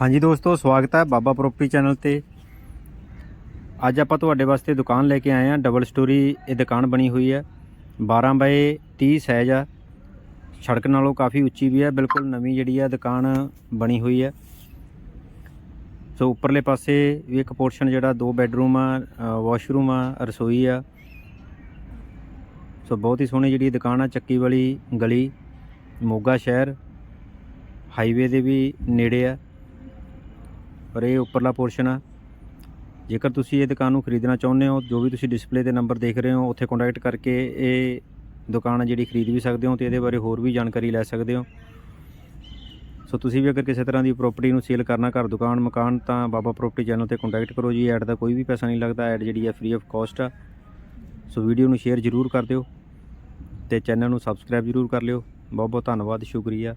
ਹਾਂਜੀ ਦੋਸਤੋ, ਸਵਾਗਤ ਹੈ ਬਾਬਾ ਪ੍ਰੋਪਰਟੀ ਚੈਨਲ ਤੇ। ਅੱਜ ਆਪਾਂ ਤੁਹਾਡੇ ਵਾਸਤੇ ਦੁਕਾਨ ਲੈ ਕੇ ਆਏ ਹਾਂ। ਡਬਲ ਸਟੋਰੀ ਇਹ ਦੁਕਾਨ ਬਣੀ ਹੋਈ ਹੈ। 12 ਬਾਏ 30 ਸਾਈਜ਼ ਆ। ਸੜਕ ਨਾਲੋਂ ਕਾਫੀ ਉੱਚੀ ਵੀ ਹੈ। ਬਿਲਕੁਲ ਨਵੀਂ ਜਿਹੜੀ ਆ ਦੁਕਾਨ ਬਣੀ ਹੋਈ ਹੈ। ਸੋ ਉੱਪਰਲੇ ਪਾਸੇ ਵੀ ਇੱਕ ਪੋਰਸ਼ਨ ਜਿਹੜਾ ਦੋ ਬੈੱਡਰੂਮ ਆ ਵਾਸ਼ਰੂਮ ਆ, ਰਸੋਈ ਆ। ਸੋ ਬਹੁਤ ਹੀ ਸੋਹਣੀ ਜਿਹੜੀ ਦੁਕਾਨ ਆ, ਚੱਕੀ ਵਾਲੀ ਗਲੀ, ਮੋਗਾ ਸ਼ਹਿਰ। ਹਾਈਵੇ ਦੇ ਵੀ ਨੇੜੇ ਆ। ਪਰ ਇਹ ਉੱਪਰਲਾ ਪੋਰਸ਼ਨ ਆ। ਜੇਕਰ ਤੁਸੀਂ ਇਹ ਦੁਕਾਨ ਨੂੰ ਖਰੀਦਣਾ ਚਾਹੁੰਦੇ ਹੋ, ਜੋ ਵੀ ਤੁਸੀਂ ਡਿਸਪਲੇ ਤੇ ਨੰਬਰ ਦੇਖ ਰਹੇ ਹੋ, ਉੱਥੇ ਕੰਟੈਕਟ ਕਰਕੇ ਇਹ ਦੁਕਾਨ ਆ ਜਿਹੜੀ ਖਰੀਦ ਵੀ ਸਕਦੇ ਹੋ ਤੇ ਇਹਦੇ ਬਾਰੇ ਹੋਰ ਵੀ ਜਾਣਕਾਰੀ ਲੈ ਸਕਦੇ ਹੋ। ਸੋ ਤੁਸੀਂ ਵੀ ਅਗਰ ਕਿਸੇ ਤਰ੍ਹਾਂ ਦੀ ਪ੍ਰਾਪਰਟੀ ਨੂੰ ਸੇਲ ਕਰਨਾ, ਘਰ ਦੁਕਾਨ, ਮਕਾਨ, ਤਾਂ ਬਾਬਾ ਪ੍ਰਾਪਰਟੀ ਚੈਨਲ ਤੇ ਕੰਟੈਕਟ ਕਰੋ ਜੀ। ਐਡ ਦਾ ਕੋਈ ਵੀ ਪੈਸਾ ਨਹੀਂ ਲੱਗਦਾ ਐਡ ਜਿਹੜੀ ਹੈ ਫ੍ਰੀ ਆਫ ਕਾਸਟ ਆ। ਸੋ ਵੀਡੀਓ ਨੂੰ ਸ਼ੇਅਰ ਜ਼ਰੂਰ ਕਰ ਦਿਓ ਤੇ ਚੈਨਲ ਨੂੰ ਸਬਸਕ੍ਰਾਈਬ ਜ਼ਰੂਰ ਕਰ ਲਿਓ। ਬਹੁਤ ਬਹੁਤ ਧੰਨਵਾਦ, ਸ਼ੁਕਰੀਆ।